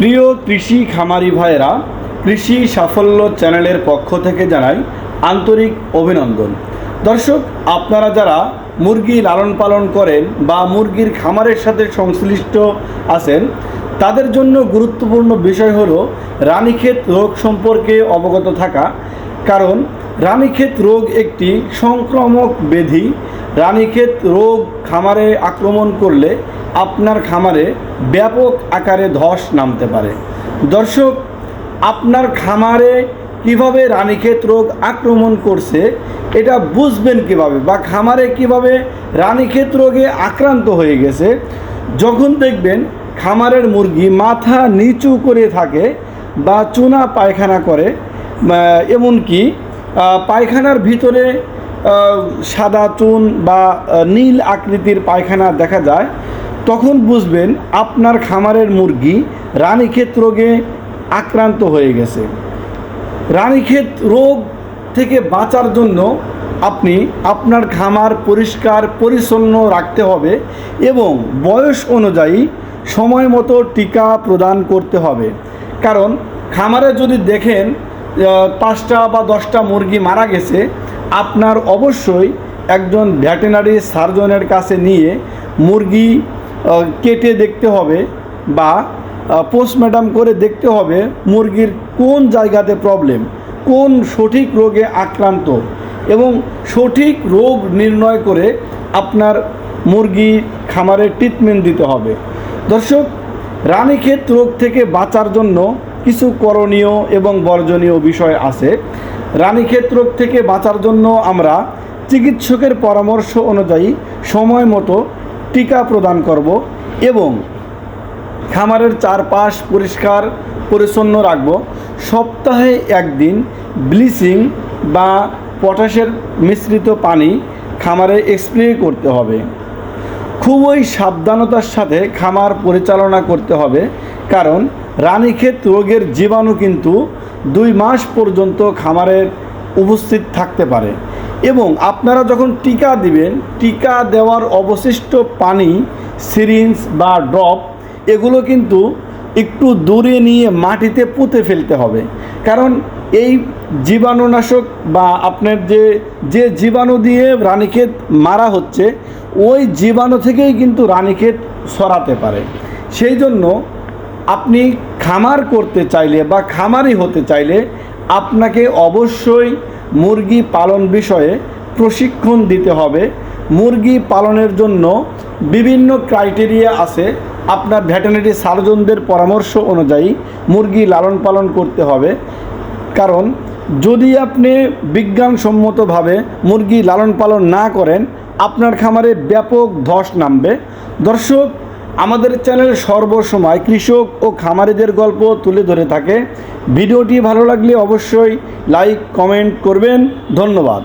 প্রিয় কৃষি খামারি ভাইয়েরা, কৃষি সাফল্য চ্যানেলের পক্ষ থেকে জানাই আন্তরিক অভিনন্দন। দর্শক, আপনারা যারা মুরগি লালন পালন করেন বা মুরগির খামারের সাথে সংশ্লিষ্ট আছেন, তাদের জন্য গুরুত্বপূর্ণ বিষয় হলো রানীক্ষেত রোগ সম্পর্কে অবগত থাকা। কারণ, রানীক্ষেত রোগ একটি সংক্রামক ব্যাধি রানীক্ষেত রোগ খামারে আক্রমণ করলে আপনার খামারে ব্যাপক আকারে ধস নামতে পারে। দর্শক, আপনার খামারে কীভাবে রানীক্ষেত রোগ আক্রমণ করছে, এটা বুঝবেন কীভাবে বা খামারে কীভাবে রানীক্ষেত রোগে আক্রান্ত হয়ে গেছে, যখন দেখবেন খামারের মুরগি মাথা নিচু করে থাকে বা চুনা পায়খানা করে এমনকি পায়খানার ভিতরে সাদা চুন বা নীল আকৃতির পায়খানা দেখা যায়, তখন বুঝবেন আপনার খামারের মুরগি রানীক্ষেত রোগে আক্রান্ত হয়ে গেছে। রানীক্ষেত রোগ থেকে বাঁচার জন্য আপনি আপনার খামার পরিষ্কার, পরিচ্ছন্ন রাখতে হবে এবং বয়স অনুযায়ী সময় মতো টিকা প্রদান করতে হবে। কারণ খামারে যদি দেখেন পাঁচটা বা দশটা মুরগি মারা গেছে আপনার অবশ্যই একজন ভ্যাটেনারি সার্জনের কাছে নিয়ে মুরগি কেটে দেখতে হবে বা পোস্টম্যাডাম করে দেখতে হবে মুরগির কোন জায়গাতে প্রবলেম কোন সঠিক রোগে আক্রান্ত এবং সঠিক রোগ নির্ণয় করে আপনার মুরগি খামারে ট্রিটমেন্ট দিতে হবে। দর্শক, রানীক্ষেত রোগ থেকে বাঁচার জন্য কিছু করণীয় এবং বর্জনীয় বিষয় আছে। রানীক্ষেত রোগ থেকে বাঁচার জন্য আমরা চিকিৎসকের পরামর্শ অনুযায়ী সময় মতো টিকা প্রদান করব এবং খামারের চারপাশ পরিষ্কার, পরিচ্ছন্ন রাখব। সপ্তাহে একদিন ব্লিচিং বা পটাশের মিশ্রিত পানি খামারে স্প্রে করতে হবে। খুবই সাবধানতার সাথে খামার পরিচালনা করতে হবে, কারণ রানীক্ষেত রোগের জীবাণু কিন্তু দুই মাস পর্যন্ত খামারের উপস্থিত থাকতে পারে। এবং আপনারা যখন টিকা দিবেন, টিকা দেওয়ার অবশিষ্ট পানি, সিরিঞ্জ বা ড্রপ, এগুলো কিন্তু একটু দূরে নিয়ে মাটিতে পুঁতে ফেলতে হবে। কারণ এই জীবাণুনাশক বা আপনার যে যে জীবাণু দিয়ে রানীক্ষেত মারা হচ্ছে, ওই জীবাণু থেকেই কিন্তু রানীক্ষেত ছড়াতে পারে। সেই জন্য আপনি খামার করতে চাইলে বা খামারি হতে চাইলে আপনাকে অবশ্যই মুরগি পালন বিষয়ে প্রশিক্ষণ দিতে হবে। মুরগি পালনের জন্য বিভিন্ন ক্রাইটেরিয়া আছে। আপনার ভেটেরিনারি সার্জনদের পরামর্শ অনুযায়ী মুরগি লালন পালন করতে হবে। কারণ যদি আপনি বিজ্ঞানসম্মতভাবে মুরগি লালন পালন না করেন, আপনার খামারে ব্যাপক ধস নামবে। দর্শক আমাদের চ্যানেল সর্বসময় কৃষক ও খামারিদের গল্প তুলে ধরে থাকে। ভিডিওটি ভালো লাগলে অবশ্যই লাইক, কমেন্ট করবেন। ধন্যবাদ।